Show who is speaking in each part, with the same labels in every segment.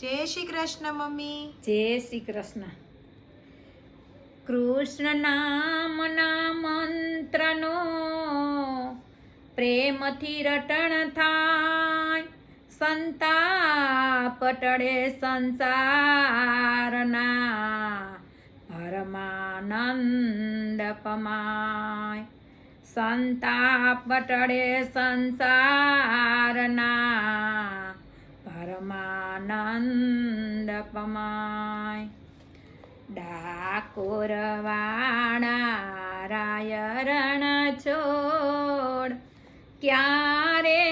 Speaker 1: જય શ્રી કૃષ્ણ, મમ્મી.
Speaker 2: જય શ્રી કૃષ્ણ. કૃષ્ણ નામના મંત્રનો. પ્રેમથી રટણ થાય. સંતાપ ટળે સંસારના. પરમાનંદ પમાય. સંતાપ ટળે સંસારના. પરમાનંદ પમાય ડાકોર વાણા રાય રણ છોડ ક્યારે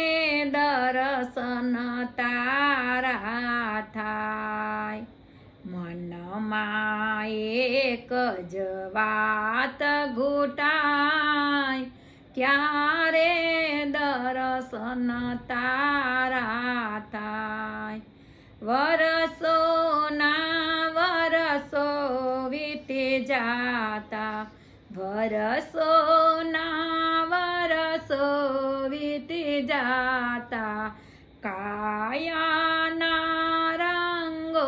Speaker 2: દર્શન તારા થાય મનમાં એક જ વાત ઘૂટાય ક્યારે દર્શન તારા વરસો ના વરસો વીતી જાતા. વરસો ના વરસો વીતી જાતા. કાયાના રંગો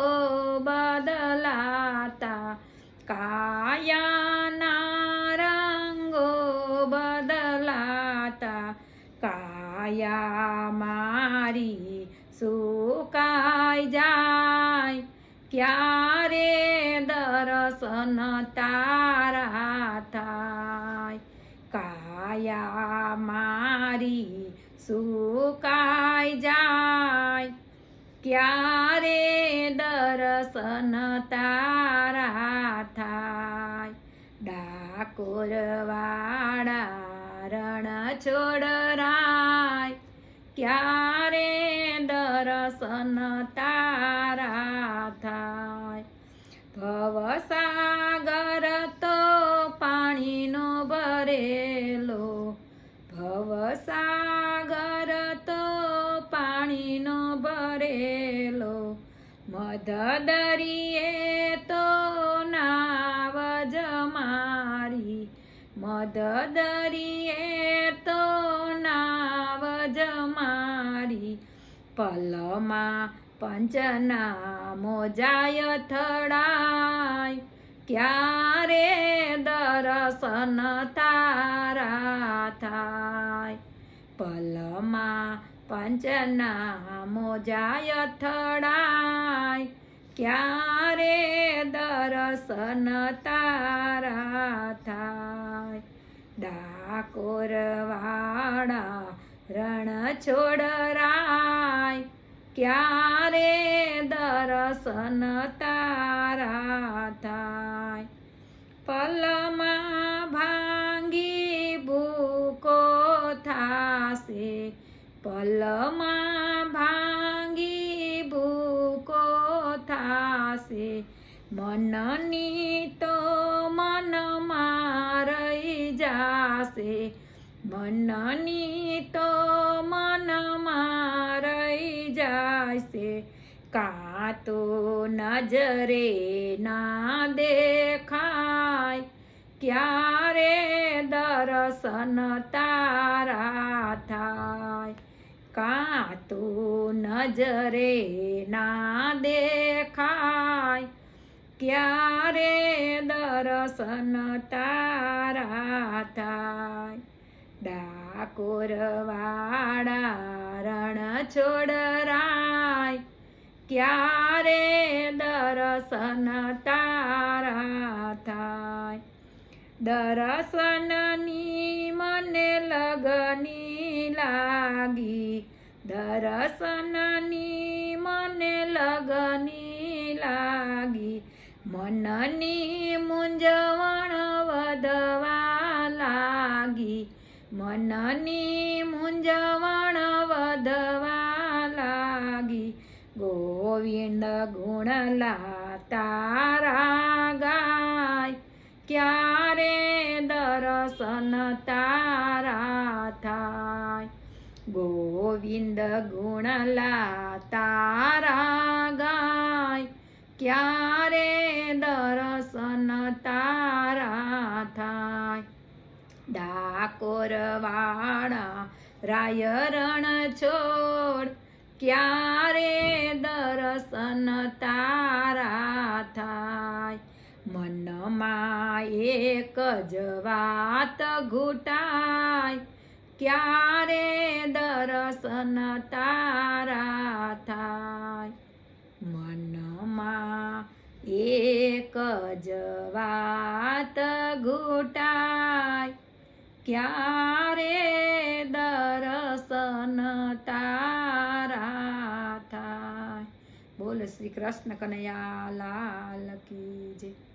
Speaker 2: બદલાતા. કાયાના રંગો બદલાતા. કાયા મારી સુકા ક્યારે દર્શન તારા થાય કાયા મારી સુકાઈ જાય? ક્યારે દર્શન તારા થાય ડાકોરવાડા રણ છોડરાય ક્યારે દર્શન તારા ભવસાગર તો પાણીનો ભરેલો. ભવસાગર તો પાણીનો ભરેલો. મધદરીએ તો નાવ જમારી મધદરીએ તો નાવ જમારી પલમાં પંચના જાય થડાય. ક્યારે દર્શન તારા થાય? પલમાં પંચનામો જાય થડાય. ક્યારે દર્શન તારા થાય? ડાકોરવાડા રણ છોડરાય ક્યારે દર્શન તારા થાય? પલમાં ભાંગી ભૂકો થાશે. પલમાં ભાંગી ભૂકો થાશે. મનની તો મન મારઈ જાશે. મનની તો મનમાં રહી જાશે કા તો નજરે ના દેખાય. ક્યારે દર્શન તારા થાય? કા તો નજરે ના દેખાય. ક્યારે દર્શન તારા થાય? ડાકોર રણ છોડરાય ક્યારે દર્શન તારા થાય? દર્શનની મને લગની લાગી, દર્શનની મને લગની લાગી, મનની મૂંઝવણ વધવા મનની મૂંઝવણ વધવા લાગી. ગોવિંદ ગુણલા તારા ગાય ક્યારે દર્શન તારા થાય? ગોવિંદ ગુણલા તારા ગાય ક્યારે દર્શન ડાકોર વાળા રાય છોડ. ક્યારે દર્શન તારા થાય? મનમાં એક જ વાત ઘૂંટાય. ક્યારે દર્શન તારા થાય? મનમાં એક જ વાત ઘૂંટાય. ક્યારે દર્શન તારા થાય? બોલ શ્રી કૃષ્ણ કનૈયા લાલ કી જય.